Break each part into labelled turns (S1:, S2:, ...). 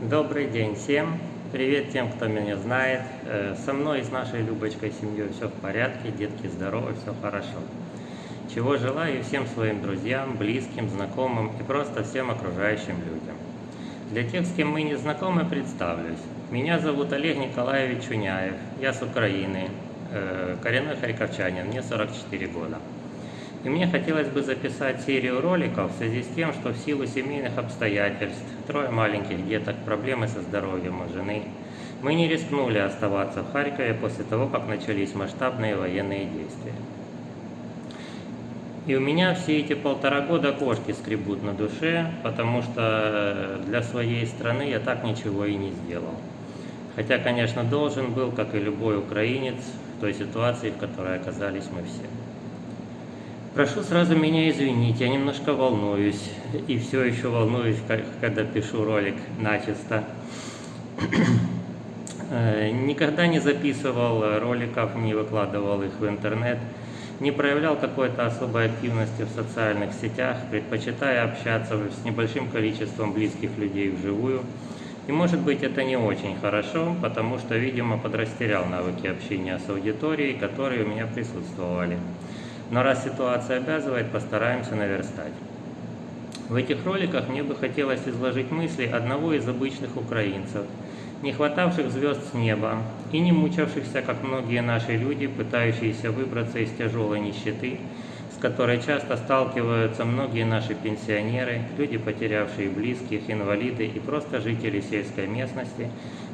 S1: Добрый день всем. Привет тем, кто меня знает. Э, Со мной и с нашей Любочкой семьей все в порядке, детки здоровы, все хорошо. Чего желаю всем своим друзьям, близким, знакомым и просто всем окружающим людям. Для тех, с кем мы не знакомы, представлюсь. Меня зовут Олег Николаевич Чуняев. Я с Украины, э, коренной харьковчанин, мне 44 года. И мне хотелось бы записать серию роликов в связи с тем, что в силу семейных обстоятельств, трое маленьких деток, проблемы со здоровьем у жены, мы не рискнули оставаться в Харькове после того, как начались масштабные военные действия. И у меня все эти полтора года кошки скребут на душе, потому что для своей страны я так ничего и не сделал. Хотя, конечно, должен был, как и любой украинец, в той ситуации, в которой оказались мы все. Прошу сразу меня извинить, я немножко волнуюсь, и все еще волнуюсь, когда пишу ролик начисто. Э, Никогда не записывал роликов, не выкладывал их в интернет, не проявлял какой-то особой активности в социальных сетях, предпочитая общаться с небольшим количеством близких людей вживую. И может быть это не очень хорошо, потому что, видимо, подрастерял навыки общения с аудиторией, которые у меня присутствовали. Но раз ситуация обязывает, постараемся наверстать. В этих роликах мне бы хотелось изложить мысли одного из обычных украинцев, не хватавших звезд с неба и не мучавшихся, как многие наши люди, пытающиеся выбраться из тяжелой нищеты, с которой часто сталкиваются многие наши пенсионеры, люди, потерявшие близких, инвалиды и просто жители сельской местности,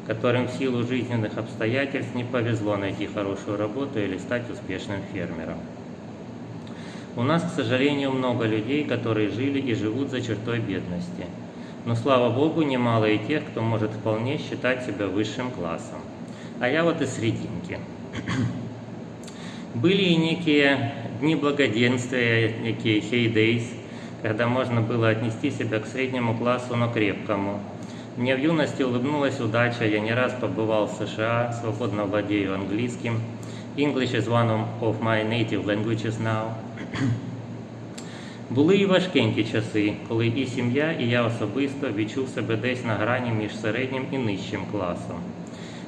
S1: которым в силу жизненных обстоятельств не повезло найти хорошую работу или стать успешным фермером. У нас, к сожалению, много людей, которые жили и живут за чертой бедности. Но, слава Богу, немало и тех, кто может вполне считать себя высшим классом. А я вот из срединки. Были и некие дни благоденствия, некие heydays, когда можно было отнести себя к среднему классу, но крепкому. Мне в юности улыбнулась удача, я не раз побывал в США, свободно владею английским. English is one of my native languages now. Були і важкенькі часи, коли і сім'я, і я особисто відчув себе десь на грані між середнім і нижчим класом.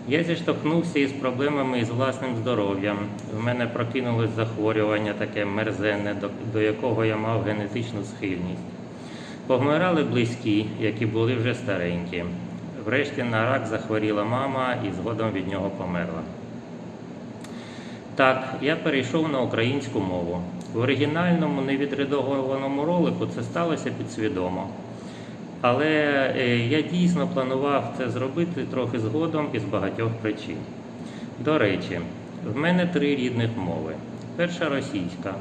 S1: Я зіштовхнувся із проблемами із власним здоров'ям. В мене прокинулось захворювання таке мерзенне, до, якого я мав генетичну схильність. Повмирали близькі, які були вже старенькі. Врешті на рак захворіла мама і згодом від нього померла. Так, я перейшов на українську мову. В оригінальному невідредагованому ролику це сталося підсвідомо. Але е, я дійсно планував це зробити трохи згодом із багатьох причин. До речі, в мене три рідних мови. Перша російська.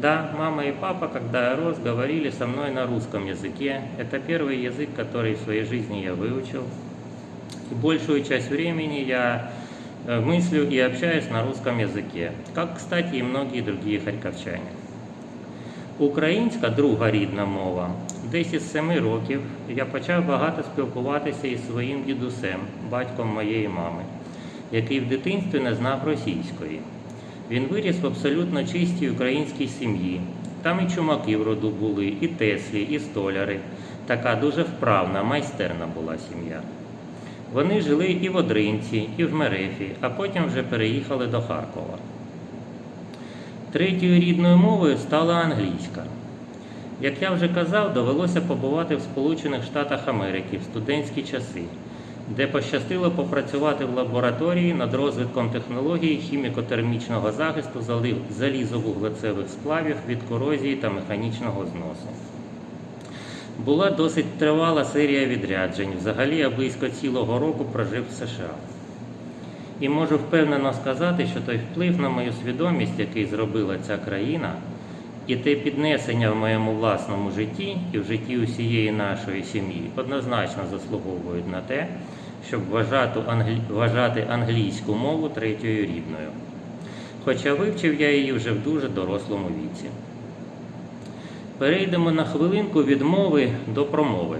S1: Да, мама и папа, когда я рос, говорили со мной на русском языке. Это первый язык, который в своей жизни я выучил. И большую часть времени я э, мыслю и общаюсь на русском языке, как, кстати, и многие другие харьковчане. Українська друга рідна мова. Десь із семи років я почав багато спілкуватися із своїм дідусем, батьком моєї мами, який в дитинстві не знав російської. Він виріс в абсолютно чистій українській сім'ї. Там і чумаки в роду були, і теслі, і столяри. Така дуже вправна, майстерна була сім'я. Вони жили і в Одринці, і в Мерефі, а потім вже переїхали до Харкова. Третьою рідною мовою стала англійська. Як я вже казав, довелося побувати в Сполучених Штатах Америки в студентські часи, де пощастило попрацювати в лабораторії над розвитком технологій хіміко-термічного захисту залізовуглецевих сплавів від корозії та механічного зносу. Була досить тривала серія відряджень. Взагалі я близько цілого року прожив в США. І можу впевнено сказати, що той вплив на мою свідомість, який зробила ця країна, і те піднесення в моєму власному житті і в житті усієї нашої сім'ї однозначно заслуговують на те, щоб вважати, англі... вважати англійську мову третьою рідною. Хоча вивчив я її вже в дуже дорослому віці. Перейдемо на хвилинку від мови до промови.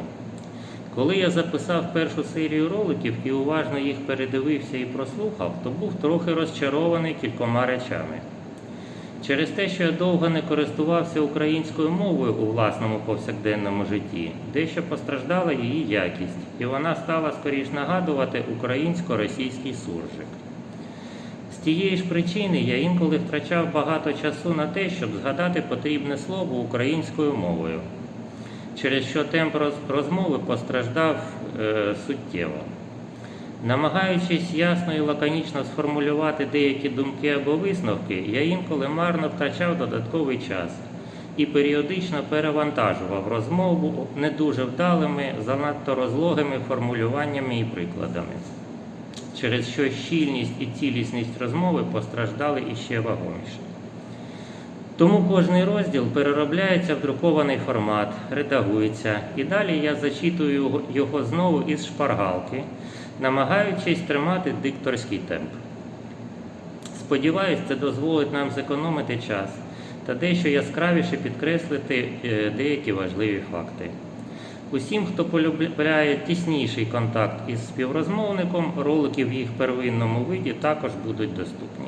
S1: Коли я записав першу серію роликів і уважно їх передивився і прослухав, то був трохи розчарований кількома речами. Через те, що я довго не користувався українською мовою у власному повсякденному житті, дещо постраждала її якість, і вона стала скоріш нагадувати українсько-російський суржик. Тієї ж причини я інколи втрачав багато часу на те, щоб згадати потрібне слово українською мовою, через що темп розмови постраждав е, суттєво. Намагаючись ясно і лаконічно сформулювати деякі думки або висновки, я інколи марно втрачав додатковий час і періодично перевантажував розмову не дуже вдалими, занадто розлогими формулюваннями і прикладами, через що щільність і цілісність розмови постраждали іще вагоміше. Тому кожний розділ переробляється в друкований формат, редагується, і далі я зачитую його- знову із шпаргалки, намагаючись тримати дикторський темп. Сподіваюсь, це дозволить нам зекономити час та дещо яскравіше підкреслити е, деякі важливі факти. Усім, хто полюбляє тісніший контакт із співрозмовником, ролики в їх первинному виді також будуть доступні.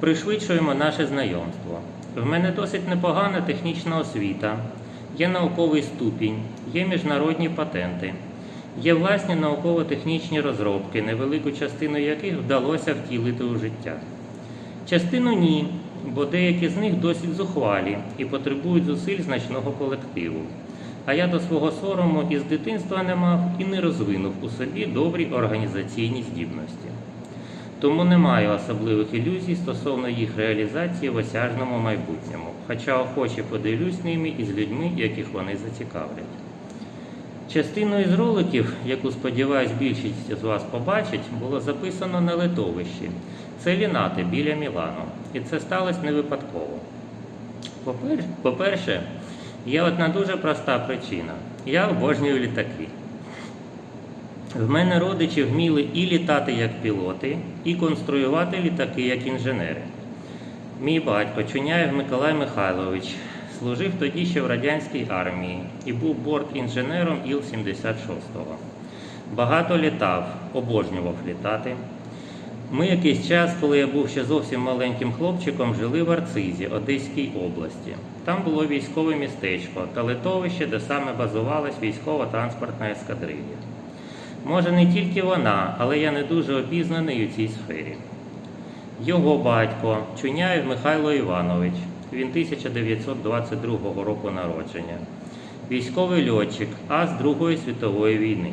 S1: Пришвидшуємо наше знайомство. В мене досить непогана технічна освіта, є науковий ступінь, є міжнародні патенти, є власні науково-технічні розробки, невелику частину яких вдалося втілити у життя. Частину ні, бо деякі з них досить зухвалі і потребують зусиль значного колективу. А я до свого сорому із дитинства не мав і не розвинув у собі добрі організаційні здібності. Тому не маю особливих ілюзій стосовно їх реалізації в осяжному майбутньому, хоча охоче поділюсь ними із людьми, яких вони зацікавлять. Частину із роликів, яку сподіваюсь більшість з вас побачить, було записано на литовищі. Це Лінати біля Мілану. І це сталося не випадково. По-перше, є одна дуже проста причина. Я обожнюю літаки. В мене родичі вміли і літати як пілоти, і конструювати літаки як інженери. Мій батько Чуняєв Миколай Михайлович служив тоді ще в радянській армії і був бортінженером Іл-76-го. Багато літав, обожнював літати. Ми якийсь час, коли я був ще зовсім маленьким хлопчиком, жили в Арцизі, Одеській області. Там було військове містечко та литовище, де саме базувалась військово-транспортна ескадрилья. Може, не тільки вона, але я не дуже обізнаний у цій сфері. Його батько Чуняєв Михайло Іванович, він 1922 року народження, військовий льотчик, ас Другої світової війни.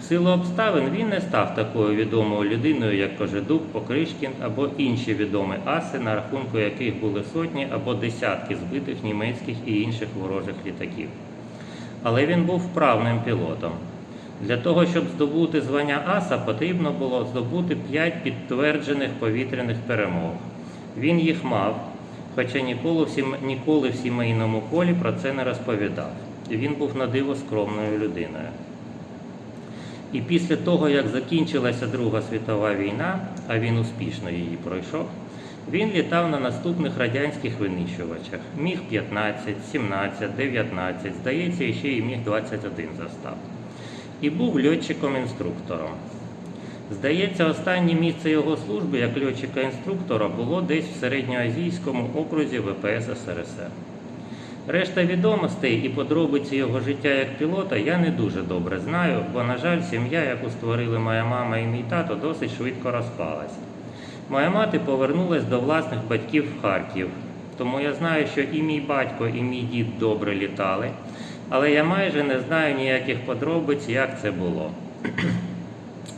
S1: В силу обставин він не став такою відомою людиною, як Кожедуб, Покришкін або інші відомі аси, на рахунку яких були сотні або десятки збитих німецьких і інших ворожих літаків. Але він був вправним пілотом. Для того, щоб здобути звання аса, потрібно було здобути 5 підтверджених повітряних перемог. Він їх мав, хоча ніколи в, сім... ніколи в сімейному колі про це не розповідав. Він був на диво скромною людиною. І після того, як закінчилася Друга світова війна, а він успішно її пройшов, він літав на наступних радянських винищувачах. Міг 15, 17, 19, здається, ще й міг 21 застав. І був льотчиком-інструктором. Здається, останнє місце його служби як льотчика-інструктора було десь в середньоазійському окрузі ВПС СРСР. Решта відомостей і подробиці його життя як пілота я не дуже добре знаю, бо, на жаль, сім'я, яку створили моя мама і мій тато, досить швидко розпалась. Моя мати повернулась до власних батьків в Харків, тому я знаю, що і мій батько, і мій дід добре літали, але я майже не знаю ніяких подробиць, як це було.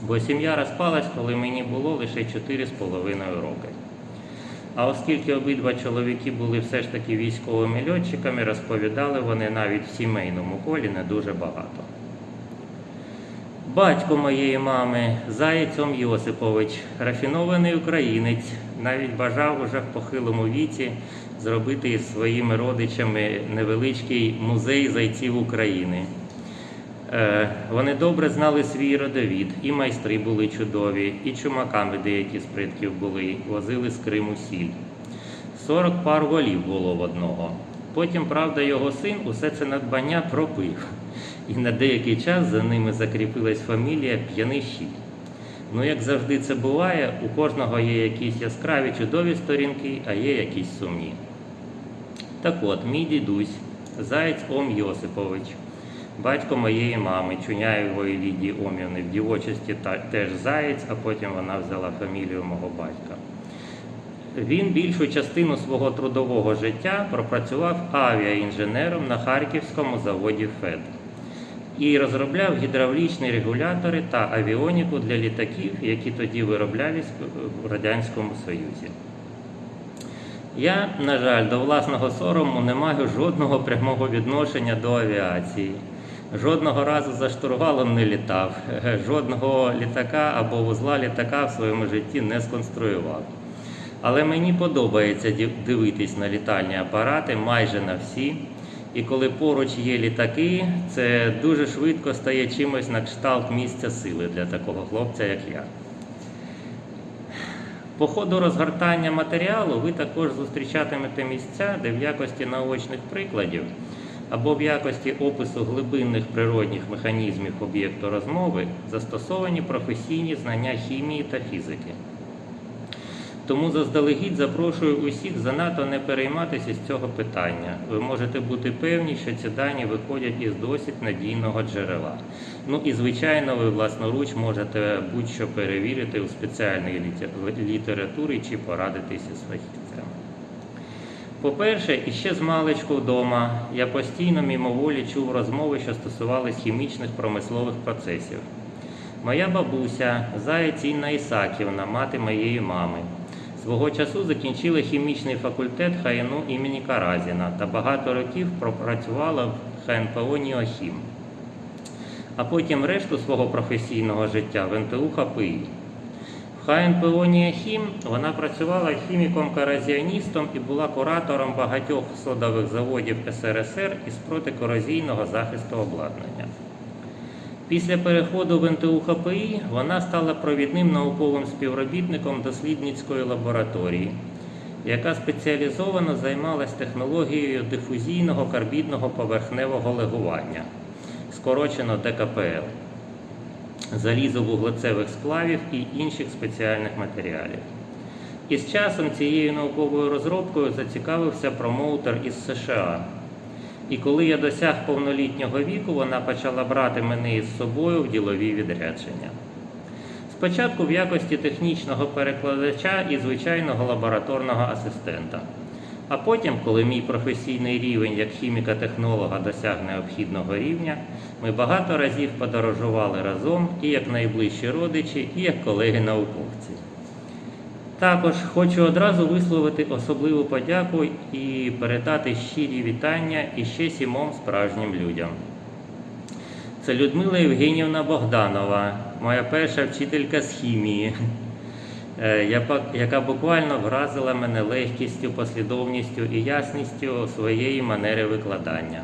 S1: Бо сім'я розпалась, коли мені було лише 4,5 роки. А оскільки обидва чоловіки були все ж таки військовими льотчиками, розповідали вони навіть в сімейному колі не дуже багато. Батько моєї мами, Заєцьом Йосипович, рафінований українець, навіть бажав уже в похилому віці зробити із своїми родичами невеличкий музей зайців України. Е, Вони добре знали свій родовід, і майстри були чудові, і чумаками деякі з предків були, возили з Криму сіль. 40 пар голів було в одного. Потім, правда, його син усе це надбання пропив, і на деякий час за ними закріпилась фамілія П'янищій. Ну, як завжди це буває, у кожного є якісь яскраві чудові сторінки, а є якісь сумні. Так от, мій дідусь, Заєць Ом Йосипович, батько моєї мами, Чуняєвої Лідії Омівни, в дівочості теж Заєць, а потім вона взяла фамілію мого батька. Він більшу частину свого трудового життя пропрацював авіаінженером на харківському заводі ФЕД і розробляв гідравлічні регулятори та авіоніку для літаків, які тоді вироблялись в Радянському Союзі. Я, на жаль, до власного сорому не маю жодного прямого відношення до авіації. Жодного разу за штурвалом не літав, жодного літака або вузла літака в своєму житті не сконструював. Але мені подобається дивитись на літальні апарати майже на всі. І коли поруч є літаки, це дуже швидко стає чимось на кшталт місця сили для такого хлопця, як я. По ходу розгортання матеріалу ви також зустрічатимете місця, де в якості наочних прикладів або в якості опису глибинних природних механізмів об'єкту розмови застосовані професійні знання хімії та фізики. Тому заздалегідь запрошую усіх занадто не перейматися з цього питання. Ви можете бути певні, що ці дані виходять із досить надійного джерела. Ну і звичайно, ви власноруч можете будь-що перевірити у спеціальній літературі чи порадитися з фахівцями. По-перше, іще з маличку вдома я постійно мимоволі чув розмови, що стосувались хімічних промислових процесів. Моя бабуся, Заєць Інна Ісаківна, мати моєї мами, свого часу закінчила хімічний факультет ХНУ імені Каразіна та багато років пропрацювала в ХНПО «Ніохім», а потім решту свого професійного життя в НТУ ХПІ. В ХНПО «Ніохім» вона працювала хіміком-каразіаністом і була куратором багатьох содових заводів СРСР із протикорозійного захисту обладнання. Після переходу в НТУ ХПІ вона стала провідним науковим співробітником дослідницької лабораторії, яка спеціалізовано займалась технологією дифузійного карбідного поверхневого легування, скорочено ДКПЛ, залізовуглецевих сплавів і інших спеціальних матеріалів. І з часом цією науковою розробкою зацікавився промоутер із США. І коли я досяг повнолітнього віку, вона почала брати мене із собою в ділові відрядження. Спочатку в якості технічного перекладача і звичайного лабораторного асистента. А потім, коли мій професійний рівень як хіміка-технолога досяг необхідного рівня, ми багато разів подорожували разом і як найближчі родичі, і як колеги-науковці. Також хочу одразу висловити особливу подяку і передати щирі вітання іще сімом справжнім людям. Це Людмила Євгенівна Богданова, моя перша вчителька з хімії, яка- яка буквально вразила мене легкістю, послідовністю і ясністю своєї манери викладання.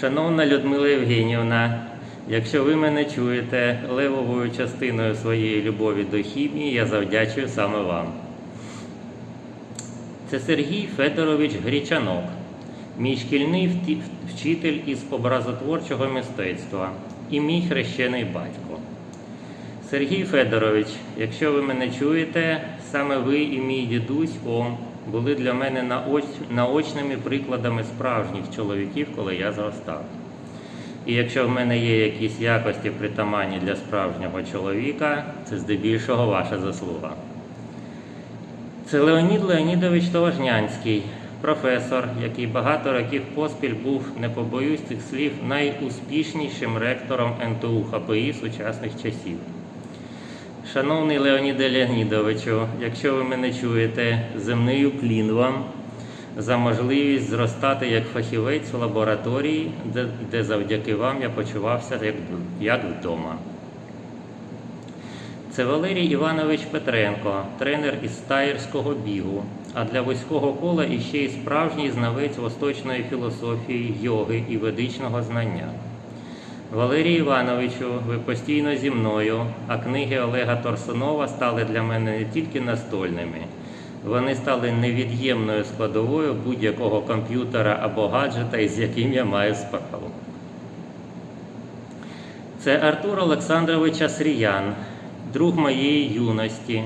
S1: Шановна Людмила Євгенівна, якщо ви мене чуєте, левовою частиною своєї любові до хімії я завдячую саме вам. Це Сергій Федорович Грічанок, мій шкільний вчитель із образотворчого мистецтва і мій хрещений батько. Сергій Федорович, якщо ви мене чуєте, саме ви і мій дідусь Ом були для мене наоч- наочними прикладами справжніх чоловіків, коли я зростав. І якщо в мене є якісь якості притаманні для справжнього чоловіка, це здебільшого ваша заслуга. Це Леонід Леонідович Товажнянський, професор, який багато років поспіль був, не побоюсь цих слів, найуспішнішим ректором НТУ ХПІ сучасних часів. Шановний Леоніде Леонідовичу, якщо ви мене чуєте, земний уклін вам за можливість зростати як фахівець в лабораторії, де, де завдяки вам я почувався як, як вдома. Це Валерій Іванович Петренко, тренер із стаєрського бігу, а для вузького кола іще й справжній знавець восточної філософії, йоги і ведичного знання. Валерій Івановичу, ви постійно зі мною, а книги Олега Торсунова стали для мене не тільки настольними, вони стали невід'ємною складовою будь-якого комп'ютера або гаджета, із яким я маю справу. Це Артур Олександрович Асріян, друг моєї юності,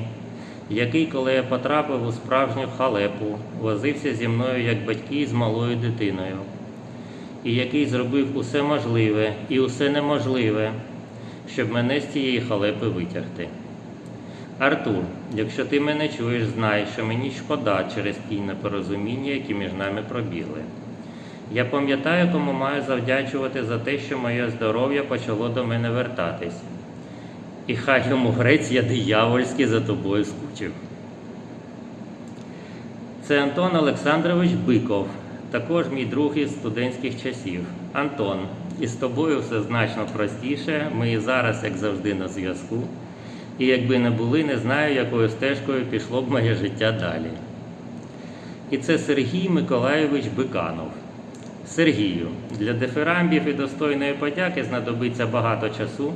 S1: який, коли я потрапив у справжню халепу, возився зі мною як батьки з малою дитиною, і який зробив усе можливе і усе неможливе, щоб мене з цієї халепи витягти. Артур, якщо ти мене чуєш, знай, що мені шкода через ті непорозуміння, які між нами пробігли. Я пам'ятаю, кому маю завдячувати за те, що моє здоров'я почало до мене вертатись. І хай йому грець я диявольськи за тобою скучив. Це Антон Олександрович Биков, також мій друг із студентських часів. Антон, із тобою все значно простіше. Ми і зараз, як завжди, на зв'язку. І якби не були, не знаю, якою стежкою пішло б моє життя далі. І це Сергій Миколайович Биканов. Сергію, для дифирамбів і достойної подяки знадобиться багато часу,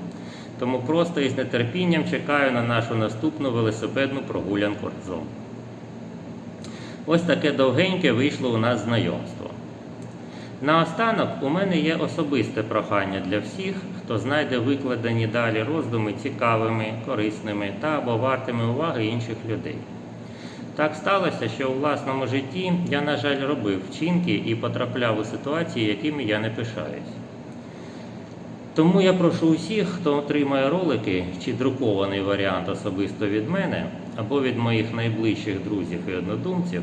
S1: тому просто із нетерпінням чекаю на нашу наступну велосипедну прогулянку разом. Ось таке довгеньке вийшло у нас знайомство. Наостанок у мене є особисте прохання для всіх, хто знайде викладені далі роздуми цікавими, корисними та або вартими уваги інших людей. Так сталося, що у власному житті я, на жаль, робив вчинки і потрапляв у ситуації, якими я не пишаюсь. Тому я прошу усіх, хто отримає ролики чи друкований варіант особисто від мене або від моїх найближчих друзів і однодумців,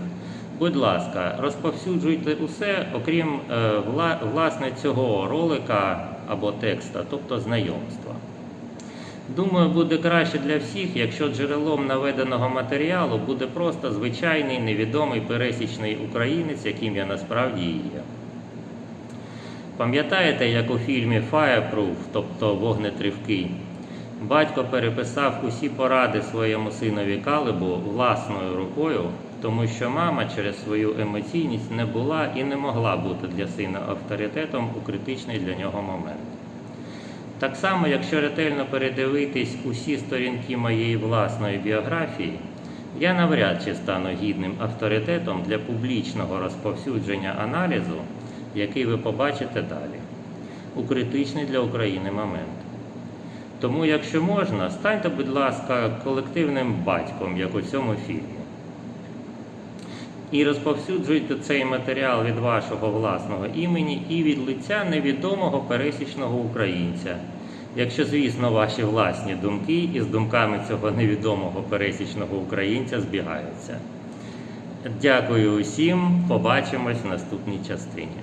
S1: будь ласка, розповсюджуйте усе, окрім е, вла- власне цього ролика або текста, тобто знайомства. Думаю, буде краще для всіх, якщо джерелом наведеного матеріалу буде просто звичайний невідомий пересічний українець, яким я насправді є. Пам'ятаєте, як у фільмі Fireproof, тобто вогнетривкий, батько переписав усі поради своєму синові Калибу власною рукою, тому що мама через свою емоційність не була і не могла бути для сина авторитетом у критичний для нього момент. Так само, якщо ретельно передивитись усі сторінки моєї власної біографії, я навряд чи стану гідним авторитетом для публічного розповсюдження аналізу, який ви побачите далі, у критичний для України момент. Тому, якщо можна, станьте, будь ласка, колективним батьком, як у цьому фільмі. І розповсюджуйте цей матеріал від вашого власного імені і від лиця невідомого пересічного українця. Якщо, звісно, ваші власні думки із думками цього невідомого пересічного українця збігаються. Дякую усім, побачимось в наступній частині.